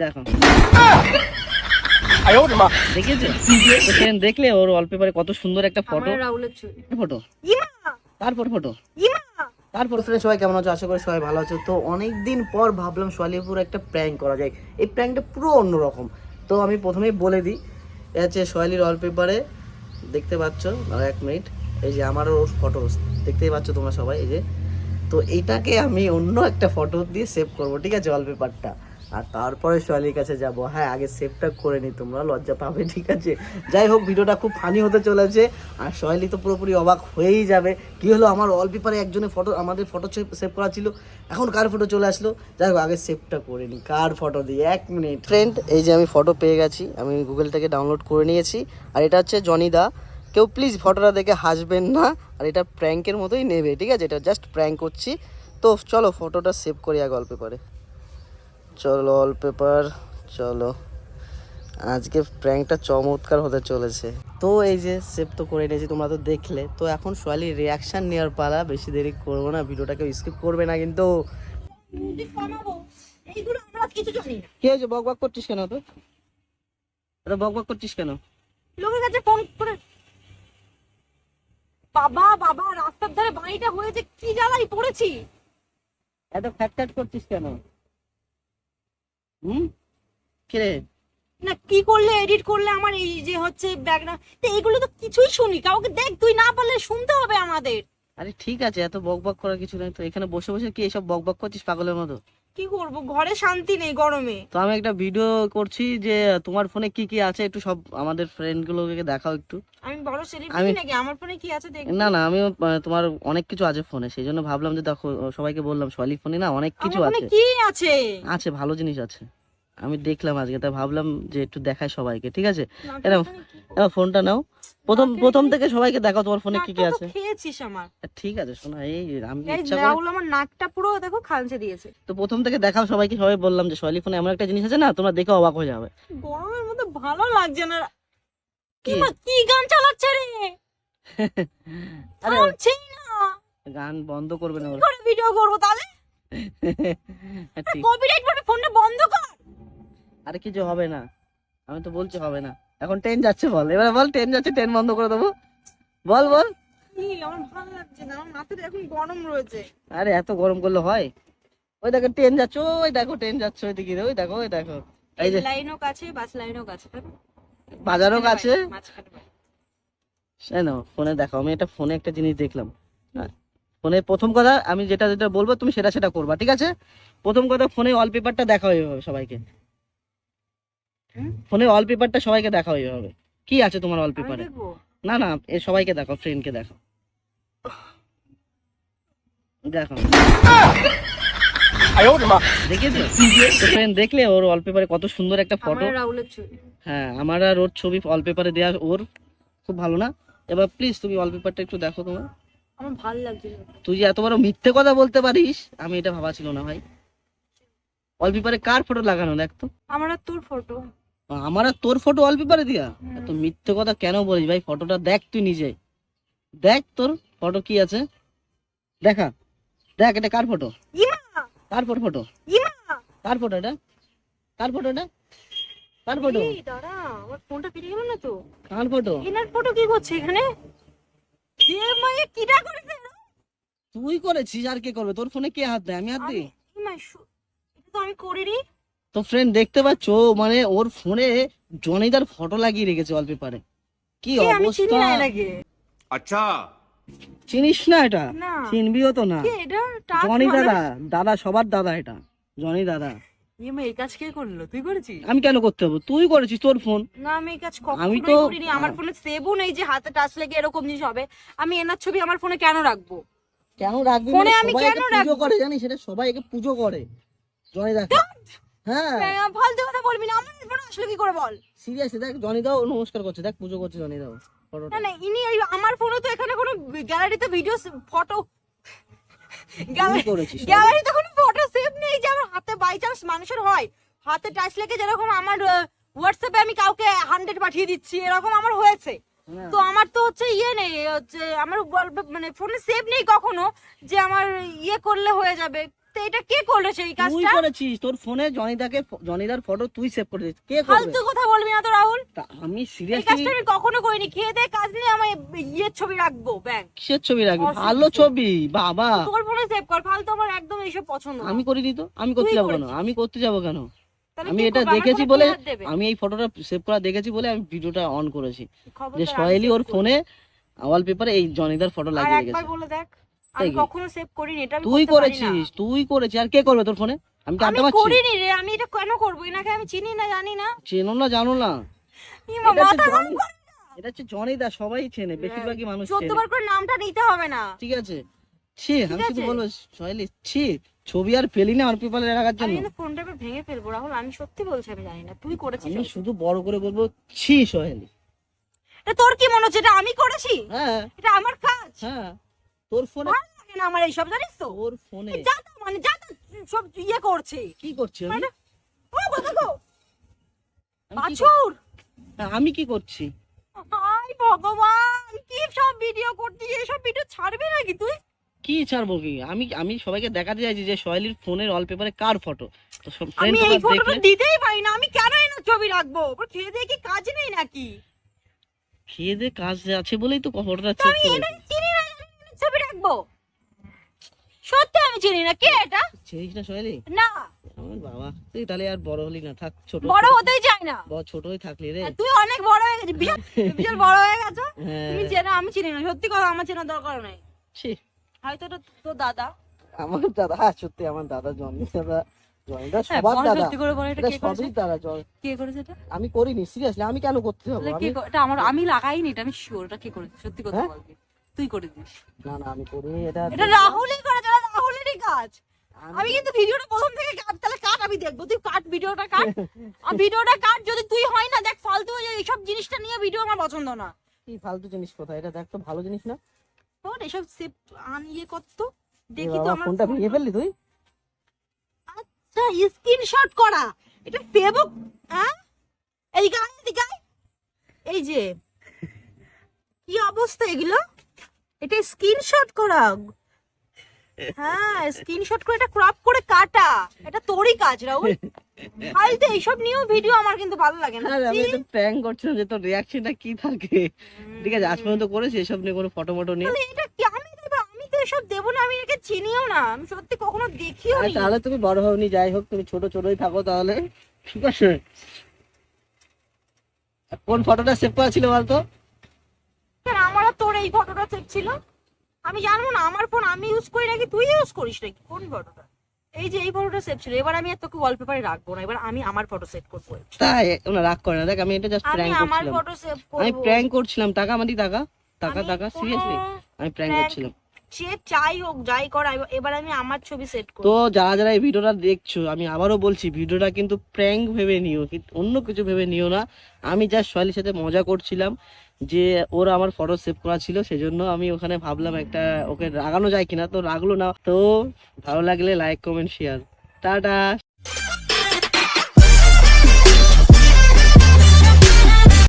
দেখো। দেখলে ওর ওয়ালপেপারে কত সুন্দর একটা ফটো ফটো তারপর ফটো তারপর ফ্রেন্ড সবাই কেমন আছো? আশা করি সবাই ভালো আছো। তো অনেক দিন পর ভাবলাম সোয়ালিপুর একটা প্র্যাঙ্ক করা যায় এই প্র্যাঙ্কটা পুরো অন্যরকম। তো আমি প্রথমেই বলে দিই এ হচ্ছে সোয়ালির ওয়ালপেপারে দেখতে পাচ্ছ এক মিনিট এই যে আমারও ওর ফটো দেখতেই পাচ্ছ তোমরা সবাই এই যে। তো এইটাকে আমি অন্য একটা ফটো দিয়ে সেভ করব ঠিক আছে ওয়ালপেপারটা আর তারপরে সোয়ালির কাছে যাব। হ্যাঁ আগে সেভটা করে নি, তোমরা লজ্জা পাবে, ঠিক আছে? যাই হোক, ভিডিওটা খুব ফানি হতে চলেছে। আর সোয়ালি তো পুরোপুরি অবাক হয়েই যাবে। কি হলো, আমার ওয়ালপেপারে একজনের ফটো আমাদের ফটো সেভ করা ছিল। এখন কার ফটো চলে আসলো? যাই হোক, আগে সেভটা করে নি। কার ফটো দিয়ে? এক মিনিট ফ্রেন্ড এই যে আমি ফটো পেয়ে গেছি। আমি গুগল থেকে ডাউনলোড করে নিয়েছি। আর এটা হচ্ছে জনিদা কেউ প্লিজ ফটোটা দেখে হাসবেন না। আর এটা প্র্যাঙ্কের মতোই নেবে, ঠিক আছে? এটা জাস্ট প্র্যাঙ্ক করছি। তো চলো ফটোটা সেভ করি আগে ওয়ালপেপারে চলো ওয়ালপেপার চলো। আজকে প্র্যাঙ্কটা চমৎকার হতে চলেছে। তো এই যে সেভ তো করে নিয়েছি তোমরা তো দেখলে। তো এখন সোয়ালি রিয়াকশন নেওয়ার পালা বেশি দেরি করব না ভিডিওটাকে স্কিপ করবে না কিন্তু। কি হয়েছে বক বক করছিস কেন তো এটা বক বক করছিস কেন? লোকের কাছে ফোন করে। বাবা বাবা রাস্তার ধারে বাড়িটা হয়েছে কি জ্বালাই পড়েছি? এত ফ্যাট ফ্যাট করছিস কেন? হুম? কিরে না কি করলে এডিট করলে আমার এই যে হচ্ছে ব্যাকগ্রাউন্ড তো এগুলো তো কিছুই শুনি। কাউকে দেখ তুই না পারলে শুনতে হবে আমাদের। আরে ঠিক আছে এত বকবক বক করার কিছু নেই। তো এখানে বসে বসে কি এসব বকবক বক করছিস পাগলের মতো? কি করব? ঘরে শান্তি নেই গরমে। তো আমি একটা ভিডিও করছি যে তোমার ফোনে কি কি আছে? একটু সব আমাদের ফ্রেন্ড গুলোকে দেখাও একটু। আমি বড় সেলিব্রিটি নাকি? আমার ফোনে কি আছে দেখ না না আমি তোমার অনেক কিছু আছে ফোনে। সেই জন্য ভাবলাম যে দেখো সবাইকে বললাম সোয়ালি ফোনে না অনেক কিছু আছে। কি আছে? আছে ভালো জিনিস আছে। আমি দেখলাম আজকে তাই ভাবলাম যে একটু দেখায় সবাইকে ঠিক আছে? করব? এবার ফোনটা নাও। প্রথম প্রথম থেকে সবাইকে দেখাও তোমার ফোনে কি কি আছে। খেয়েছিস আমার। ঠিক আছে শোনা এই আমি ইচ্ছা করে আমার নাকটা পুরো দেখো খালছে দিয়েছে। তো প্রথম থেকে দেখাও সবাইকে সবাই বললাম যে সোয়ালি ফোনে এমন একটা জিনিস আছে না তোমরা দেখে অবাক হয়ে যাবে। গরমের মধ্যে ভালো লাগছে না। কি? কি? গান চালাচ্ছে রে? আরে না। গান বন্ধ করবে না ভিডিও করব তাহলে? কপিরাইট পড়বে ফোনটা বন্ধ কর। আরে কিছু হবে না। আমি তো বলছি হবে না। এখন ট্রেন যাচ্ছে বল। এবার বল ট্রেন যাচ্ছে ট্রেন বন্ধ করে দেবো। বল বল। আরে এত গরম করলে হয়? ওই দেখো ট্রেন যাচ্ছে ওই দেখো ট্রেন যাচ্ছে ওইদিকে ওই দেখো ওই দেখো। এই যে লাইনও কাছে বাস লাইনও কাছে বাজারও কাছে? শোনো ফোনে দেখো আমি একটা ফোনে একটা জিনিস দেখলাম। ফোনে প্রথম কথা আমি যেটা যেটা বলব তুমি সেটা সেটা করবা ঠিক আছে? প্রথম কথা ফোনে ওয়ালপেপারটা দেখা হয়ে সবাইকে। ফোনে ওয়ালপেপারটা সবাইকে দেখাও যাবে কি আছে তোমার আমি ওয়ালপেপারে না না এ সবাইকে দেখো। ফ্রেন্ডকে দেখো দেখো দেখেছ ফ্রেন্ড দেখলে ওর ওয়ালপেপারে কত সুন্দর একটা ফটো আমার রাহুলের ছবি। হ্যাঁ আমার আর ওর ছবি ওয়ালপেপারে ওর খুব ভালো না? এবার প্লিজ তুমি ওয়ালপেপারটা একটু দেখো তোমার। আমার ভালো লাগছে। তুই এত বড় মিথ্যে কথা বলতে পারিস আমি এটা ভাবা ছিল না ভাই। ওয়ালপেপারে কার ফটো লাগানো দেখ তো। আমার আর তোর ফটো আমার তোর ফটো ওয়ালপেপারে দিয়া? এত মিথ্যে কথা কেন বলিস ভাই? ফটোটা দেখ তুই নিজে। দেখ তোর ফটো কি আছে। দেখা। দেখ এটা কার ফটো কার ফটো ফটো কার ফটো এটা? কার ফটো এটা? কার ফটো দাঁড়া আমার ফোনটা কেটে গেল না তো? কার ফটো এনার ফটো কি করছে এখানে? এ মায়ে কিটা করেছে? তুই করেছিস আর কে করবে? তোর ফোনে কে হাত দেয়? আমি হাত দিই? এটা তো আমি করিনি। তো ফ্রেন্ড দেখতে পাচ্ছ মানে ওর ফোনে জনিদার ফটো লাগিয়ে রেখেছে ওয়ালপেপারে কি অবস্থা? আচ্ছা। চিনিস না এটা? চিনবিও তো না। জনি মানে- দাদা দাদা সবার দাদা এটা। জনি দাদা। ইয়ে আমি কেন করতে হব? তুই করেছিস তোর ফোন না আমি তো আমার ফোনে সেভও নেই যে হাতে টাচ লেগে এরকম জিনিস হবে। আমি এনার ছবি আমার ফোনে কেন রাখব? কেন রাখব? ফোনে মানে আমি কেন রাখব? করে জানিস? সেটা সবাই একে পুজো করে। জনি দাদা। হ্যাঁ। ফালতু কথা বলবি না আমার আসলে কি করে বল? সিরিয়াসলি দেখ জনি দাও নমস্কার করছে দেখ পুজো করছে জনি দাও না না ইনি আমার ফোনে তো এখানে কোনো গ্যালারিতে ভিডিও ফটো গ্যালারিতে কোনো ফটো সেভ নেই যে আমার হাতে বাই চান্স মানুষের হয়। হাতে টাচ লেগে যেরকম আমার হোয়াটসঅ্যাপে আমি কাউকে হান্ড্রেড পাঠিয়ে দিচ্ছি এরকম আমার হয়েছে। হ্যাঁ। তো আমার তো হচ্ছে ইয়ে নেই হচ্ছে আমার মানে ফোনে সেভ নেই কখনো যে আমার ইয়ে করলে হয়ে যাবে। তো এটা কে করেছে এই তুই করেছিস? তোর ফোনে জনিদাকে জনিদার ফটো তুই সেভ করেছিস কে করবে? ফালতু কথা বলবি না তো রাহুল। তা আমি এই কাজটা আমি কখনো করিনি। খেয়ে কাজ নিয়ে আমি ইয়ের ছবি রাখব ব্যাংক কিসের ছবি রাখবি? ভালো ছবি বাবা। তোর ফোনে সেভ কর। ফালতু আমার একদম এইসব পছন্দ আমি করিনি তো? আমি করতে যাব কেন? আমি করতে যাব কেন? আমি এটা দেখেছি বলে? আমি এই ফটোটা সেভ করা দেখেছি বলে আমি ভিডিওটা অন করেছি। যে সোহেলি ওর করি। ফোনে ওয়ালপেপারে এই জনিদার ফটো লাগিয়ে একবার বলে দেখ। আমি কখনো সেভ করিনি এটা তুই। করেছিস তুই করেছিস। আর কে করবে তোর ফোনে আমি কি আমি করিনি রে আমি এটা কেন করব? এনাকে আমি চিনি না জানি না। চেনো না জানো না। এটা হচ্ছে জনি- জনিদা সবাই চেনে বেশিরভাগই মানুষ চেনে। চোদ্দবার করে নামটা নিতে হবে না। ঠিক আছে। ছি আমি শুধু বলব সোহেলি ছি ছবি আর পেলি না আর পেপারে রাখার আমি জন্য। কিন্তু ফোনটা ভেঙে ফেলব রাহুল আমি সত্যি বলছি আমি জানি না। তুই করেছিস আমি শুধু বড় করে বলব ছি সোহেলি। তোর কি মনে হচ্ছে এটা আমি করেছি? হ্যাঁ। এটা আমার কাজ? হ্যাঁ। তোর ফোনে ভালো লাগে না আমার এইসব জানিস তো? তোর ফোনে যা তা মানে যা তা সব ইয়ে করছে। কি করছি আমি? মানে ও কি বাছুর! আমি কি করছি? হাই ভগবান কি সব ভিডিও করছিস? এসব ভিডিও ছাড়বি নাকি তুই? কি ছাড়বো কি? আমি আমি সবাইকে দেখাতে চাইছি যে সোহেলির ফোনের ওয়ালপেপারে কার ফটো তো সব আমি এই ফটোটা দিতেই পারি না আমি কেন এনে ছবি রাখব? ওর খেয়ে দিয়ে কি কাজ নেই নাকি? খেয়ে দে কাজ আছে বলেই তো ফটোটা চেক করে। ছবি রাখব। সত্যি আমি চিনি না। কে এটা? চিনিস না সোহেলি? না। আমার বাবা। তুই তাহলে আর বড় হলি না থাক ছোট বড় হতেই চাই না। বড় ছোটই থাকলি রে। তুই অনেক বড় হয়ে গেছিস। বিশাল বিশাল বড় হয়ে গেছো। হ্যাঁ। তুমি চেনো আমি চিনি না। সত্যি কথা আমার চেনার দরকার নাই। হয়তো এটা তোর দাদা। আমার দাদা হ্যাঁ সত্যি আমার জন্মি আমি করিনি সিরিয়াসলি আমি কেন করতে তাহলে আমি লাগাইনি এটা আমি শিওর এটা কে করেছে? সত্যি কথা? বলবি তুই করে দিস। না না আমি করিনি এটা এটা রাহুলই করেছে এটা রাহুলেরই কাজ। আমি কিন্তু ভিডিওটা প্রথম থেকে কাট তাহলে কাট আমি দেখব। তুই কাট ভিডিওটা কাট। আর ভিডিওটা কাট যদি তুই হয় না দেখ ফালতু এইসব জিনিসটা নিয়ে ভিডিও আমার পছন্দ না। কি ফালতু জিনিস কোথায়? এটা দেখ তো ভালো জিনিস না? তোর এসব সেভ আন ইয়ে করতো দেখি তো আমার ফোনটা ভেঙে ফেললি তুই? আচ্ছা স্ক্রিনশট করা। এটা ফেসবুক হ্যাঁ? এই গান দিকে এই যে কি অবস্থা এগুলো? এটা স্ক্রিনশট করা। হ্যাঁ স্ক্রিনশট করে এটা ক্রপ করে কাটা। এটা তোরই কাজ রাহুল। ফালতু এইসব নিয়েও ভিডিও আমার কিন্তু ভালো লাগে না। আমি তো প্র্যাঙ্ক করছিলাম যে তোর রিয়াকশনটা কি থাকে? ঠিক আছে আজ পর্যন্ত করেছি এসব নিয়ে কোনো ফটো মটো নিয়ে এটা কি আমি দেবো? আমি তো এসব দেবো না আমি একে চিনিও না। আমি সত্যি কখনো দেখিও না। তাহলে তুমি বড় হওনি যাই হোক তুমি ছোট ছোটই থাকো তাহলে। ঠিক আছে। কোন ফটোটা সেভ করা ছিল বলতো? তোর এই ফটোটা দেখছিল? ছিল আমি জানব না আমার ফোন আমি ইউজ করি নাকি তুই ইউজ করিস নাকি? কোন ফটোটা এই যে এই ফটোটা সেভ ছিল এবার আমি আর তোকে ওয়ালপেপারে রাখব না এবার আমি আমার ফটো সেভ করব। তাই ওনা রাগ করে না। দেখ আমি এটা জাস্ট আমি প্র্যাঙ্ক আমার করছিলাম। ফটো সেভ আমি প্র্যাঙ্ক করছিলাম। টাকা মাটি টাকা। টাকা টাকা সিরিয়াসলি আমি প্র্যাঙ্ক করছিলাম। সে চাই হোক, যাই এবার আমি আমার ছবি তো যারা যারা এই ভিডিওটা দেখছ, আমি আবারও বলছি, ভিডিওটা কিন্তু ভেবে নিও অন্য কিছু ভেবে নিও না। আমি জাস্ট সোয়ালির সাথে মজা করছিলাম যে ওর আমার ফটো সেভ করা ছিল, সেজন্য আমি ওখানে ভাবলাম একটা ওকে রাগানো যায় কিনা, তো রাগলো না। তো ভালো লাগলে লাইক কমেন্ট শেয়ার টাটা!